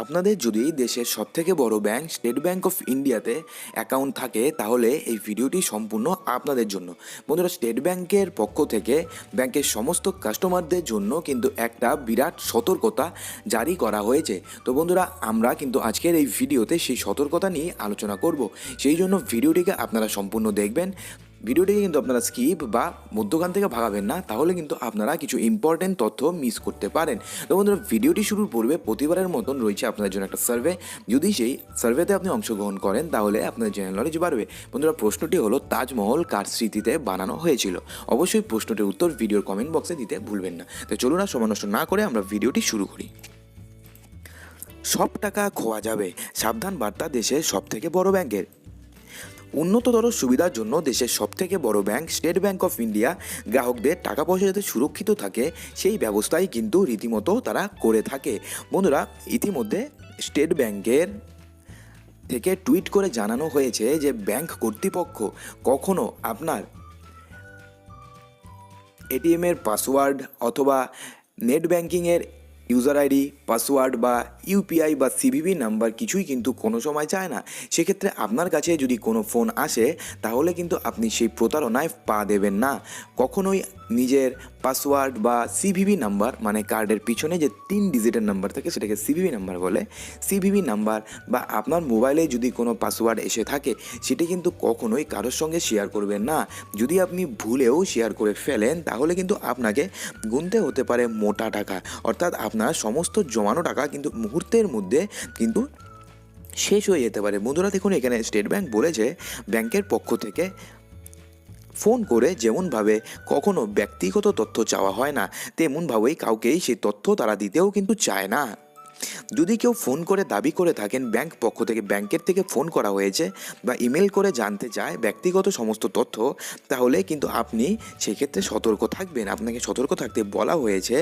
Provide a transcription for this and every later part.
আপনাদের যদি দেশের সবথেকে বড় ব্যাংক স্টেট ব্যাংক অফ ইন্ডিয়াতে অ্যাকাউন্ট থাকে, তাহলে এই ভিডিওটি সম্পূর্ণ আপনাদের জন্য। বন্ধুরা, স্টেট ব্যাংকের পক্ষ থেকে ব্যাংকের সমস্ত কাস্টমারদের জন্য কিন্তু একটা বিরাট সতর্কতা জারি করা হয়েছে। তো বন্ধুরা, আমরা কিন্তু আজকের এই ভিডিওতে সেই সতর্কতা নিয়ে আলোচনা করব। সেই জন্য ভিডিওটিকে আপনারা সম্পূর্ণ দেখবেন। ভিডিওটিকে কিন্তু আপনারা স্কিপ বা মধ্যখান থেকে ভাগাবেন না, তাহলে কিন্তু আপনারা কিছু ইম্পর্টেন্ট তথ্য মিস করতে পারেন। তো বন্ধুরা, ভিডিওটি শুরুর পূর্বে প্রতিবারের মতন রয়েছে আপনাদের জন্য একটা সার্ভে যদি সেই সার্ভেতে আপনি অংশগ্রহণ করেন, তাহলে আপনাদের জেনারেল নলেজ বাড়বে। বন্ধুরা, প্রশ্নটি হলো, তাজমহল কার স্মৃতিতে বানানো হয়েছিল? অবশ্যই প্রশ্নটির উত্তর ভিডিওর কমেন্ট বক্সে দিতে ভুলবেন না। তো চলুন আর সময় নষ্ট না করে আমরা ভিডিওটি শুরু করি। সব টাকা খোয়া যাবে। সাবধান বার্তা দেশের সব থেকে বড় ব্যাংকের। উন্নততর সুবিধার জন্য দেশের সবথেকে বড় bank state bank of India. গ্রাহকদের টাকা পয়সা যাতে সুরক্ষিত থাকে, সেই ব্যবস্থাই কিন্তু রীতিমতো তারা করে থাকে। বন্ধুরা, ইতিমধ্যে স্টেট ব্যাংকের থেকে টুইট করে জানানো হয়েছে যে, ব্যাংক কর্তৃপক্ষ কখনো আপনার এটিএমের পাসওয়ার্ড অথবা নেট ব্যাংকিংয়ের ইউজার আইডি, পাসওয়ার্ড বা ইউপিআই বা সিভিভি নাম্বার কিছুই কিন্তু কোনো সময় চায় না। সেক্ষেত্রে আপনার কাছে যদি কোনো ফোন আসে, তাহলে কিন্তু আপনি সেই প্রতারণায় পা দেবেন না। কখনোই নিজের পাসওয়ার্ড বা সিভিভি নাম্বার মানে কার্ডের পিছনে যে তিন ডিজিটের নাম্বার থাকে, সেটাকে সিভিভি নাম্বার বলে। সিভিভি নাম্বার বা আপনার মোবাইলে যদি কোনো পাসওয়ার্ড এসে থাকে, সেটি কিন্তু কখনোই কারোর সঙ্গে শেয়ার করবেন না। যদি আপনি ভুলেও শেয়ার করে ফেলেন, তাহলে কিন্তু আপনাকে গুনতে হতে পারে মোটা টাকা। অর্থাৎ আপনার সমস্ত জমানো টাকা কিন্তু মুহূর্তের মধ্যে কিন্তু শেষ হয়ে যেতে পারে। বন্ধুরা, দেখুন, এখানে স্টেট ব্যাংক বলেছে ব্যাংকের পক্ষ থেকে ফোন করে যেমনভাবে কখনো ব্যক্তিগত তথ্য চাওয়া হয় না, তেমনভাবেই কাউকেই সেই তথ্য তারা দিতেও কিন্তু চায় না। যদি কেউ ফোন করে দাবি করে থাকেন, ব্যাংক পক্ষ থেকে, ব্যাংকের থেকে ফোন করা হয়েছে বা ইমেল করে জানতে চায় ব্যক্তিগত সমস্ত তথ্য, তাহলে কিন্তু আপনি সেক্ষেত্রে সতর্ক থাকবেন। আপনাকে সতর্ক থাকতে বলা হয়েছে।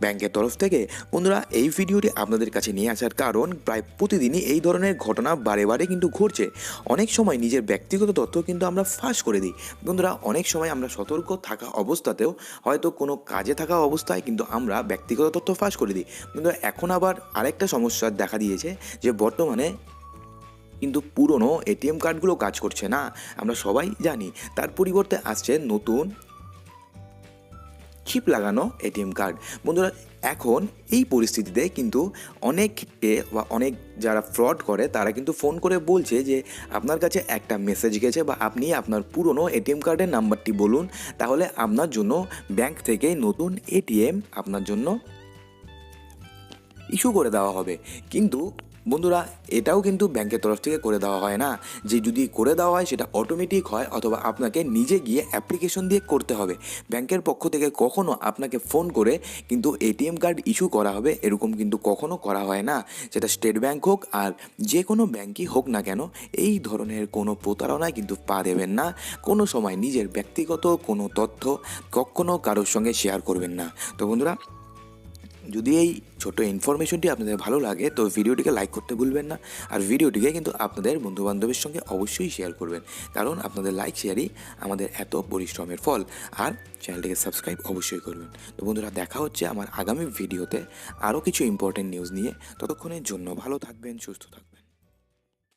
ব্যাংকের তরফ থেকে। বন্ধুরা, এই ভিডিওটি আপনাদের কাছে নিয়ে আসার কারণ, প্রায় প্রতিদিনই এই ধরনের ঘটনা বারে বারে কিন্তু ঘটছে। অনেক সময় নিজের ব্যক্তিগত তথ্য কিন্তু আমরা ফাঁস করে দিই। বন্ধুরা, অনেক সময় আমরা সতর্ক থাকা অবস্থাতেও হয়তো কোনো কাজে থাকা অবস্থায় কিন্তু আমরা ব্যক্তিগত তথ্য ফাঁস করে দিই। কিন্তু এখন আবার আরেকটা সমস্যা দেখা দিয়েছে যে বর্তমানে কিন্তু পুরনো এটিএম কার্ডগুলো কাজ করছে না। আমরা সবাই জানি, তার পরিবর্তে আসছে নতুন চিপ লাগানো এটিএম কার্ড বন্ধুরা, এখন এই পরিস্থিতিতে কিন্তু অনেককে বা অনেক যারা ফ্রড করে, তারা কিন্তু ফোন করে বলছে যে, আপনার কাছে একটা মেসেজ গেছে বা আপনি আপনার পুরনো এটিএম কার্ডের নাম্বারটি বলুন। তাহলে আপনার জন্য ব্যাংক থেকে নতুন এটিএম আপনার জন্য ইস্যু করে দেওয়া হবে। কিন্তু বন্ধুরা, এটাও কিন্তু ব্যাংকের তরফ থেকে করে দেওয়া হয় না। যে যদি করে দেওয়া হয়, সেটা অটোমেটিক হয় অথবা আপনাকে নিজে গিয়ে অ্যাপ্লিকেশন দিয়ে করতে হবে। ব্যাংকের পক্ষ থেকে কখনো আপনাকে ফোন করে কিন্তু এটিএম কার্ড ইস্যু করা হবে, এরকম কিন্তু কখনো করা হয় না। সেটা স্টেট ব্যাংক হোক আর যে কোনো ব্যাংকই হোক না কেন, এই ধরনের কোনো প্রতারণায় কিন্তু পা দেবেন না। কোনো সময় নিজের ব্যক্তিগত কোনো তথ্য কখনো কারোর সঙ্গে শেয়ার করবেন না। তো বন্ধুরা যদি এই ছোট ইনফরমেশনটি আপনাদের ভালো লাগে, তো ভিডিওটিকে লাইক করতে ভুলবেন না। আর ভিডিওটিকে কিন্তু আপনাদের বন্ধুবান্ধবের সঙ্গে অবশ্যই শেয়ার করবেন। কারণ আপনাদের লাইক শেয়ারই আমাদের এত পরিশ্রমের ফল। আর চ্যানেলটিকে সাবস্ক্রাইব অবশ্যই করবেন। তো বন্ধুরা, দেখা হচ্ছে আমার আগামী ভিডিওতে আরও কিছু ইম্পর্টেন্ট নিউজ নিয়ে। ততক্ষণের জন্য ভালো থাকবেন, সুস্থ থাকবেন।